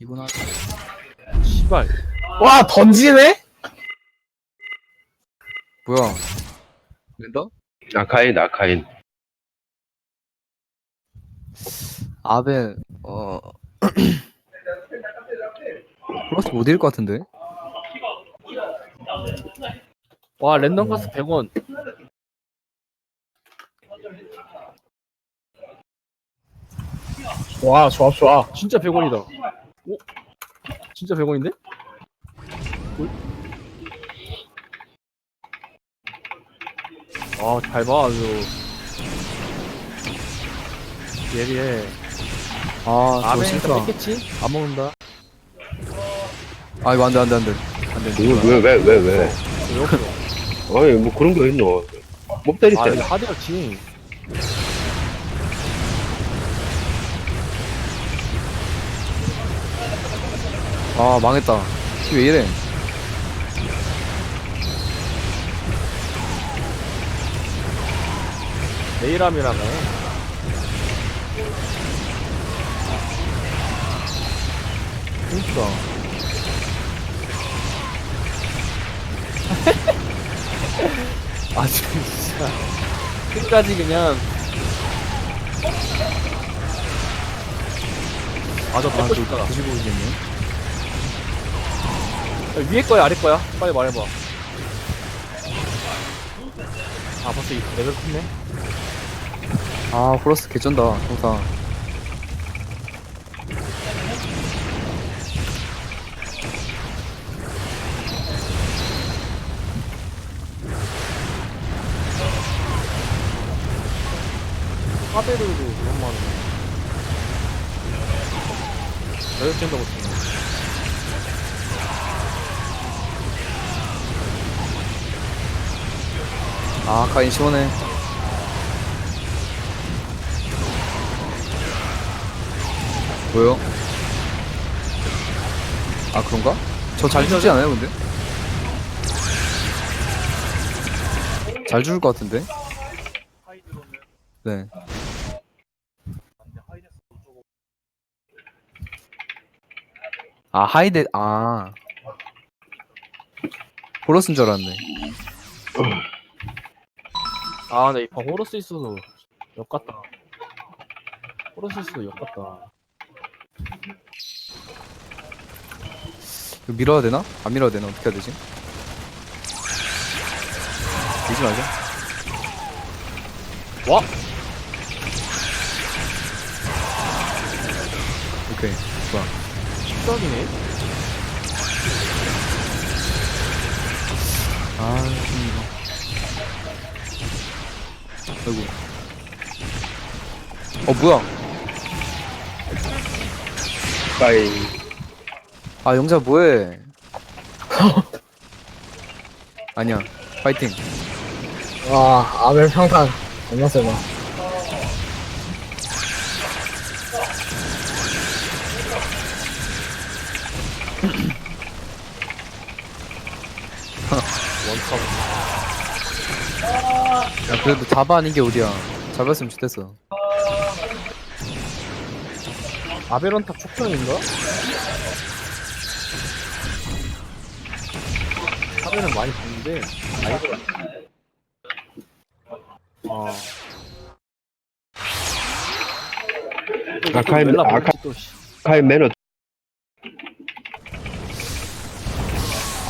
이구나. 씨발. 와 던지네? 뭐야? 랜더? 아카인 아카인 아벤 어 플러스 못 이길 것 같은데? 와 랜덤 가스 100원. 좋아 좋아 좋아 진짜 100원이다. 오? 진짜 100원인데? 아, 잘 봐, 아주. 예리해. 아 저거 아메 싫다. 뺐겠지? 안 먹는다. 아 이거 안 돼 안 돼 안 돼 안 돼. 이거 왜 왜 왜 왜? 이렇게. 아니 뭐 그런 거 있노 못 때릴 아, 때 이거 하드였지. 아 망했다. 왜 이래? 내일함이라며. 그러니까. 아, 진짜. 끝까지 그냥. 아, 싶다. 뒤집어 보시겠네. 야, 위에 거야, 아래 거야? 빨리 말해봐. 아, 벌써 이 레벨 컸네. 아 플러스 개쩐다. 하베르도 그런 말은. 레벨 찐다고 치네. 아 카인 시원해. 뭐요? 아 그런가? 저잘 죽지 않아요 근데? 잘 죽을 것 같은데? 네. 아 하이데 아 보러스인 줄 알았네. 아, 나 이판 호러스 있어서 역 같다. 호러스 있어서 역 같다. 이거 밀어야 되나? 안 밀어야 되나? 어떻게 해야 되지? 밀지 말자. 와! 오케이. 좋아. 십각이네? 아, 좀 이거. 아이고. 어, 뭐야? 아카인 아, 영자 뭐해? 아니야. 파이팅. 와 아벨 평탄 겁나 세다 야, 그래도 자바 아닌 게 어디야. 잡았으면 좋겠어. 아베론 탑 촉평인가? 하베는 많이 봤는데, 아이더라. 아. 아카인- 멜라 아카- 또, 씨. 아카인 매너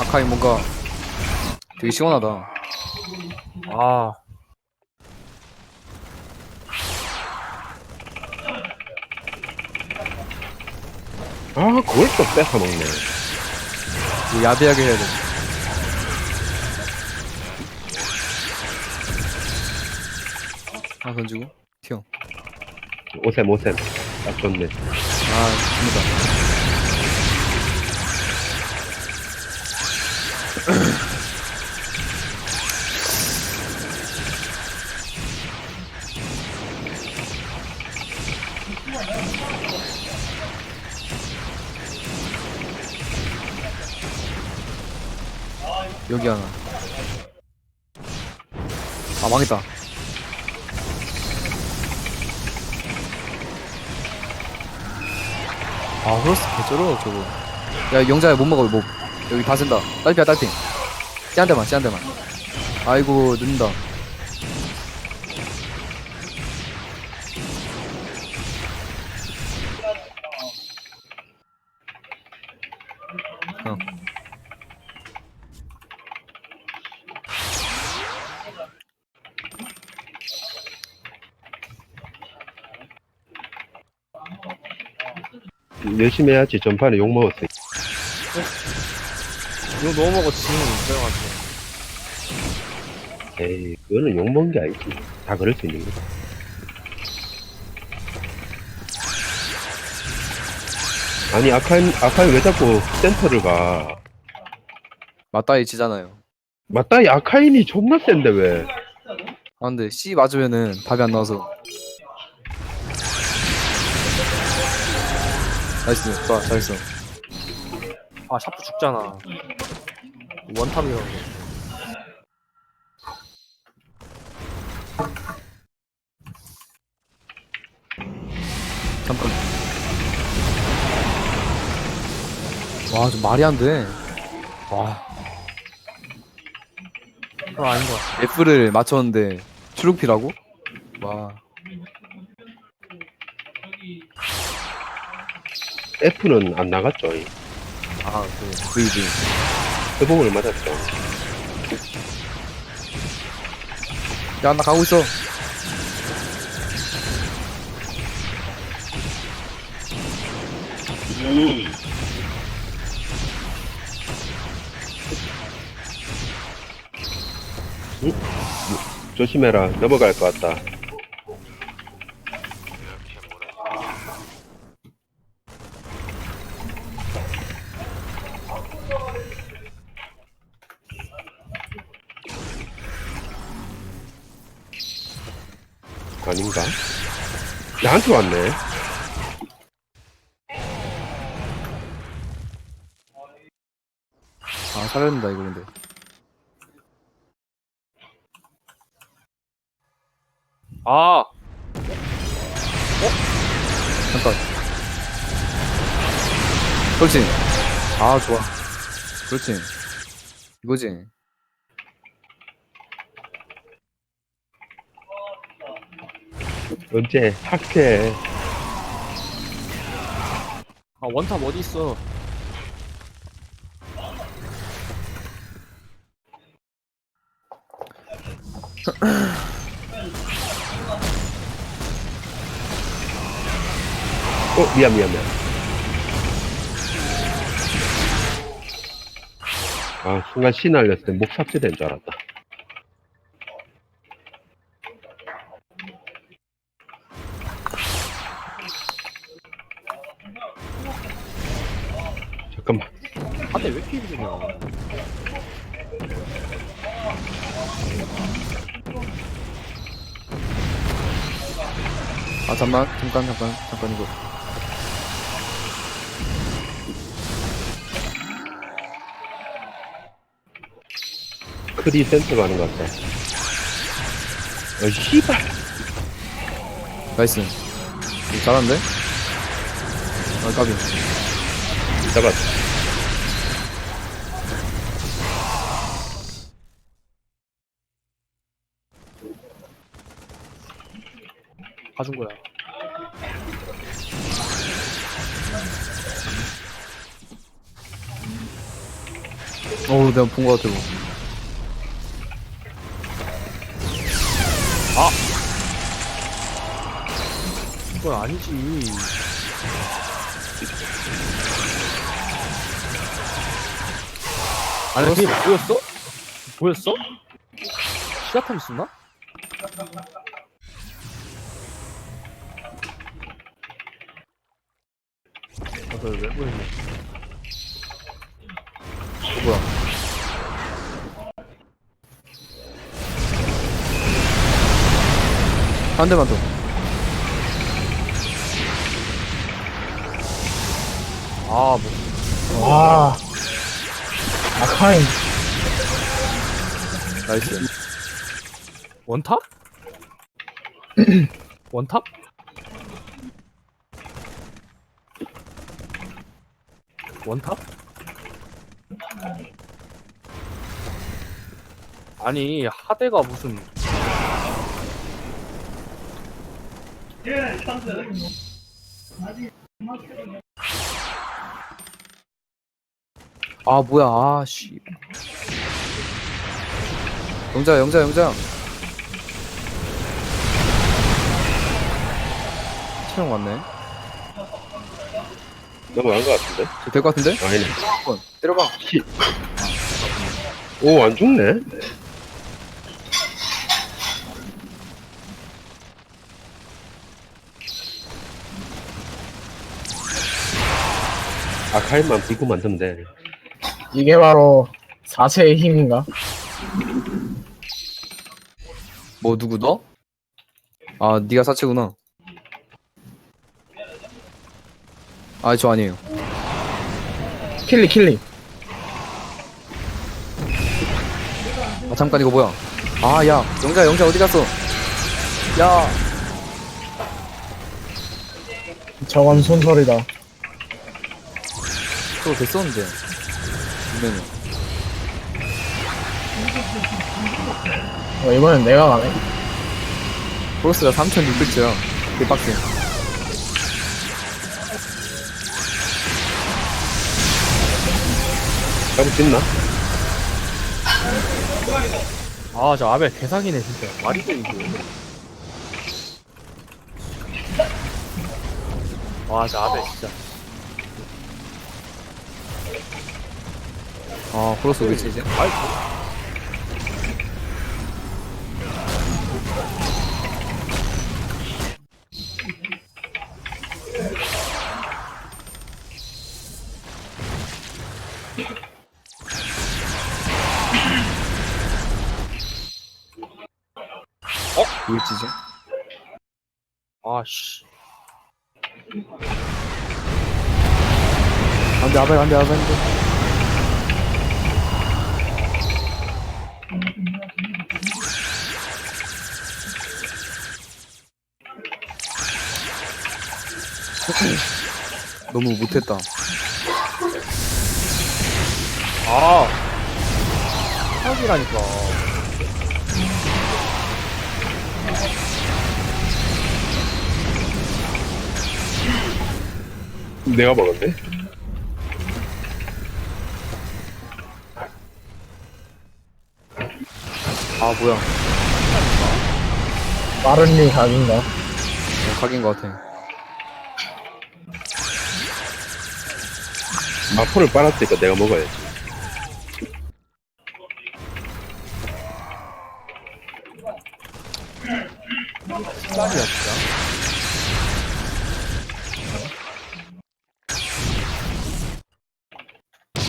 아카이 뭔가 되게 시원하다. 아. 아 그걸 또 뺏어 먹네 이거 야비하게 해야 돼. 하나 던지고, 튀어. 오셈 오셈 딱 좋네 아, 좋습니다. 여기 하나 아 망했다. 아 호러스 개쩔어 저거. 야 영자야 못 먹어 뭐 여기 다 쓴다. 딸피야 딸피. 쟤한 대만 쟤한 대만. 아이고 는다. 열심히 해야지. 전판에 욕 먹었어. 이거 너무 먹어 지는 인정하지 에이, 그거는 욕 먹은 게 아니지. 다 그럴 수 있는 거다. 아니, 아카인, 아카인 왜 자꾸 센터를 가? 맞다이 지잖아요 맞다, 이 아카인이 존나 센데, 왜? 아 근데 C 맞으면은 답이 안 나와서 나이스. 좋아 잘했어. 아 샤프 죽잖아. 원탑이라고. 잠깐. 와좀 말이 안돼. 와. 그거 아닌 것 같아. F를 맞췄는데 추룩피라고? 와 F는 안 나갔죠. 아그 VV 회복을 맞았죠. 야 나 가고 있어 조심해라. 넘어갈 것 같다. 아닌가? 나한테 왔네. 아 살려야 된다 이거 근데. 아! 잠깐. 그렇지 아 좋아. 그렇지. 이거지. 언제? 학회 아 원탑 어디 있어? 어 미안 미안 미안. 아 순간 씨 날렸을 때목 삭제된 줄 알았다. 잠깐만. 한대 왜 이렇게 힘드냐? 아 잠만 잠깐 잠깐 잠깐 이거 크리 센터 가는 것 같다. 어, 씨발. 나이스 잘하는데? 아 까비 잡았다. 봐준 거야. 어우 내가 본 거 같아 이 거 그건 아니지. 아니 그게 보였어? 보였어? 시야탐 있었나? 아, 너왜 보였냐? 한 대만 더 아, 뭐. 와. 아카인. 나이스 원탑? 원탑? 원탑? 아니 하대가 무슨 아 뭐야 아씨 영자 영자 영자 체력 왔네 넘어간 것 같은데? 될것 같은데? 아니네. 한번 때려봐 오, 안 죽네? 아카인만 불고 만들면 돼. 이게 바로 사체의 힘인가? 뭐 누구 너? 아 네가 사체구나. 아 저 아니에요. 킬리 킬리. 아 잠깐 이거 뭐야? 아 야. 영자 영자 어디 갔어? 야. 저건 손소리다 저거 됐었는데. 분명히 어, 이번엔 내가 가네. 프로스가 3600째야. 개 빡세 잡을 수 있나? 아 저 아벨 개사기네 진짜. 말이 돼 이게. 와저 아벨 진짜 아왜 치지? 어? 왜 치지? 아씨 안돼 아벨 안돼 아벨 안돼 너무 못했다. 아. 사기라니까. 내가 먹었네? 아 뭐야. 빠른 리 각인가? 어, 각인 것 같아 마포를 빨았으니까 내가 먹어야지.